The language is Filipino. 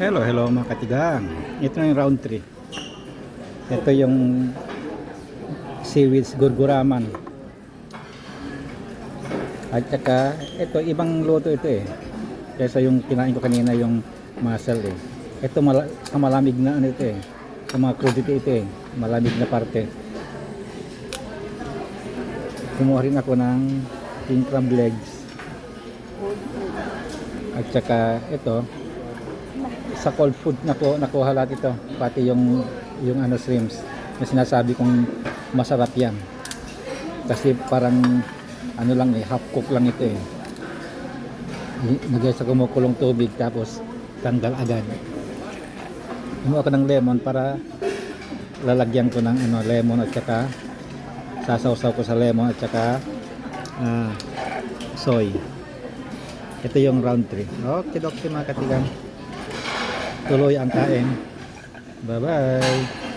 Hello, hello mga katigang. Ito na yung round 3. Ito yung seaweeds gurguraman. At saka, ito, ibang luto ito eh. Kesa yung kinain ko kanina yung mussel eh. Ito mala sa malamig na ano ito eh. Sa mga crudity ito eh. Malamig na parte. Kumuha rin ako ng king crab legs. At saka ito, sa cold food nako nakuha lahat ito pati yung yung ano shrimps. Na sinasabi kong masarap yan. Kasi parang ano lang eh half cook lang ito eh. Nagay sa kumukulong tubig tapos tanggal agad. Kumuha ko ng lemon para lalagyan ko ng ano lemon at saka sasawsaw ko sa lemon at saka ah, soy. Ito yung round 3 okay okay mga katigang tuloy ang kain. Bye-bye.